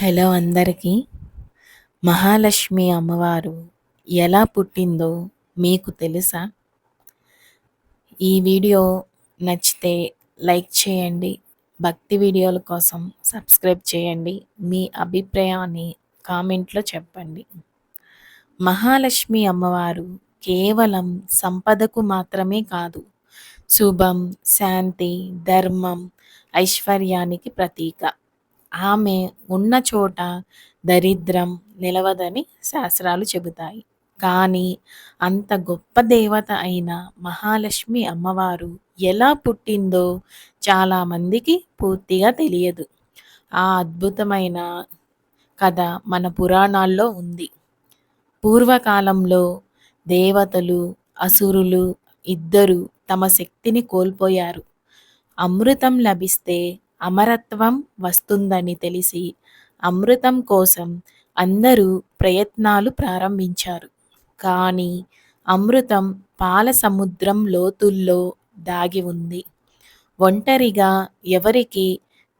Hello అందరికీ. మహాలక్ష్మి అమ్మవారు ఎలా పుట్టిందో మీకు తెలుసా? ఈ వీడియో నచ్చితే లైక్ చేయండి. భక్తి వీడియోల కోసం సబ్స్క్రైబ్ చేయండి. మీ అభిప్రాయాన్ని కామెంట్లో చెప్పండి. మహాలక్ష్మి అమ్మవారు కేవలం సంపదకు మాత్రమే కాదు శుభం శాంతి ధర్మం ఐశ్వర్యానికి ప్రతీక. ఆమె ఉన్న చోట దరిద్రం నిలవదని శాస్త్రాలు చెబుతాయి. కానీ అంత గొప్ప దేవత అయిన మహాలక్ష్మి అమ్మవారు ఎలా పుట్టిందో చాలామందికి పూర్తిగా తెలియదు. ఆ అద్భుతమైన కథ మన పురాణాల్లో ఉంది. పూర్వకాలంలో దేవతలు అసురులు ఇద్దరు తమ శక్తిని కోల్పోయారు. అమృతం లభిస్తే అమరత్వం వస్తుందని తెలిసి అమృతం కోసం అందరూ ప్రయత్నాలు ప్రారంభించారు. కానీ అమృతం పాల సముద్రం లోతుల్లో దాగి ఉంది. ఒంటరిగా ఎవరికి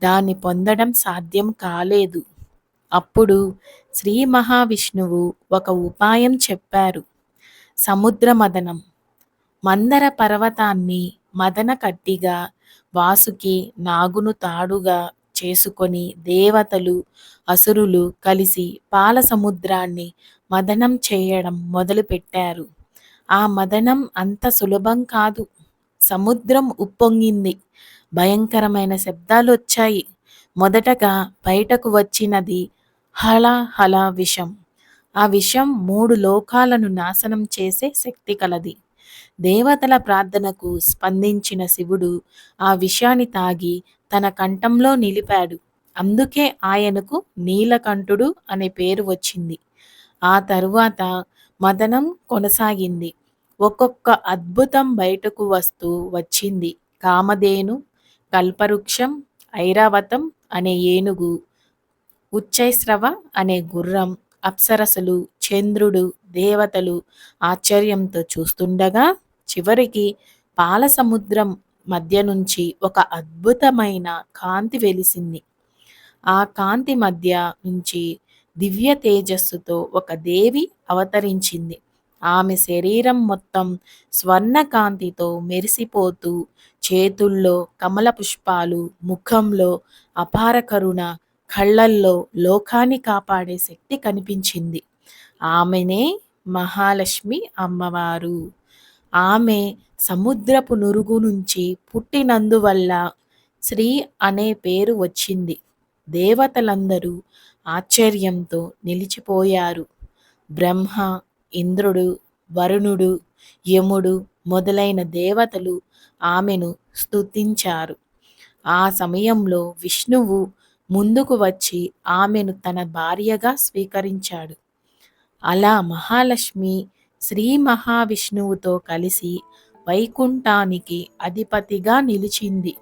దాన్ని పొందడం సాధ్యం కాలేదు. అప్పుడు శ్రీ మహావిష్ణువు ఒక ఉపాయం చెప్పారు. సముద్ర మదనం మందర పర్వతాన్ని మదన కట్టిగా వాసుకి నాగును తాడుగా చేసుకొని దేవతలు అసురులు కలిసి పాల సముద్రాన్ని మదనం చేయడం మొదలుపెట్టారు. ఆ మదనం అంత సులభం కాదు. సముద్రం ఉప్పొంగింది. భయంకరమైన శబ్దాలు వచ్చాయి మొదటగా బయటకు వచ్చినది హల హల విషం. ఆ విషం మూడు లోకాలను నాశనం చేసే శక్తి కలది. దేవతల ప్రార్థనకు స్పందించిన శివుడు ఆ విషయాన్ని తాగి తన కంఠంలో నిలిపాడు. అందుకే ఆయనకు నీలకంఠుడు అనే పేరు వచ్చింది. ఆ తరువాత మదనం కొనసాగింది. ఒక్కొక్క అద్భుతం బయటకు వస్తూ వచ్చింది. కామధేను కల్పవృక్షం ఐరావతం అనే ఏనుగు ఉచ్చైశ్రవ అనే గుర్రం అప్సరసలు చంద్రుడు దేవతలు ఆశ్చర్యంతో చూస్తుండగా చివరికి పాల సముద్రం మధ్య నుంచి ఒక అద్భుతమైన కాంతి వెలిసింది. ఆ కాంతి మధ్య నుంచి దివ్య తేజస్సుతో ఒక దేవి అవతరించింది. ఆమె శరీరం మొత్తం స్వర్ణ కాంతితో మెరిసిపోతూ చేతుల్లో కమల పుష్పాలు ముఖంలో అపార కరుణ కళ్ళల్లో లోకాన్ని కాపాడే శక్తి కనిపించింది. ఆమెనే మహాలక్ష్మి అమ్మవారు. ఆమె సముద్రపు నురుగు నుంచి పుట్టినందువల్ల శ్రీ అనే పేరు వచ్చింది. దేవతలందరూ ఆశ్చర్యంతో నిలిచిపోయారు. బ్రహ్మ ఇంద్రుడు వరుణుడు యముడు మొదలైన దేవతలు ఆమెను స్తుతించారు. ఆ సమయంలో విష్ణువు ముందుకు వచ్చి ఆమెను తన భార్యగా స్వీకరించాడు. అలా మహాలక్ష్మి శ్రీ మహావిష్ణువుతో కలిసి వైకుంఠానికి అధిపతిగా నిలిచింది.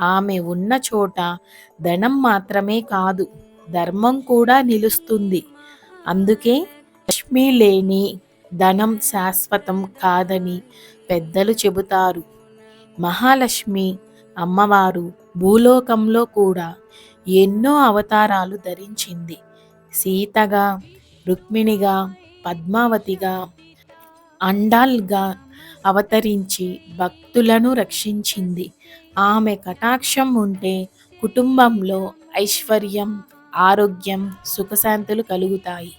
ఆమె ఉన్న చోట ధనం మాత్రమే కాదు ధర్మం కూడా నిలుస్తుంది. అందుకే లక్ష్మి లేని ధనం శాశ్వతం కాదని పెద్దలు చెబుతారు. మహాలక్ష్మి అమ్మవారు భూలోకంలో కూడా ఎన్నో అవతారాలు ధరించింది. సీతగా రుక్మిణిగా పద్మావతిగా అండాల్గా అవతరించి భక్తులను రక్షించింది. ఆమె కటాక్షం ఉంటే కుటుంబంలో ఐశ్వర్యం ఆరోగ్యం సుఖశాంతులు కలుగుతాయి.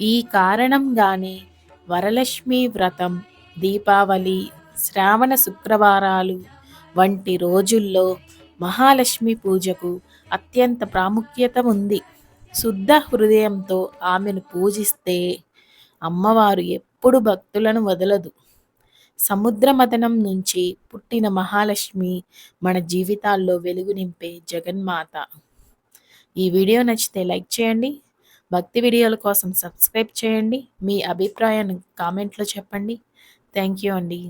ఈ కారణంగానే వరలక్ష్మి వ్రతం దీపావళి శ్రావణ శుక్రవారాలు వంటి రోజుల్లో మహాలక్ష్మి పూజకు అత్యంత ప్రాముఖ్యత ఉంది. శుద్ధ హృదయంతో ఆమెను పూజిస్తే అమ్మవారు ఎప్పుడు భక్తులను వదలదు. సముద్ర మదనం నుంచి పుట్టిన మహాలక్ష్మి మన జీవితాల్లో వెలుగు నింపే జగన్మాత. ఈ వీడియో నచ్చితే లైక్ చేయండి. భక్తి వీడియోల కోసం సబ్స్క్రైబ్ చేయండి. మీ అభిప్రాయాన్ని కామెంట్లో చెప్పండి. థ్యాంక్ యూ అండి.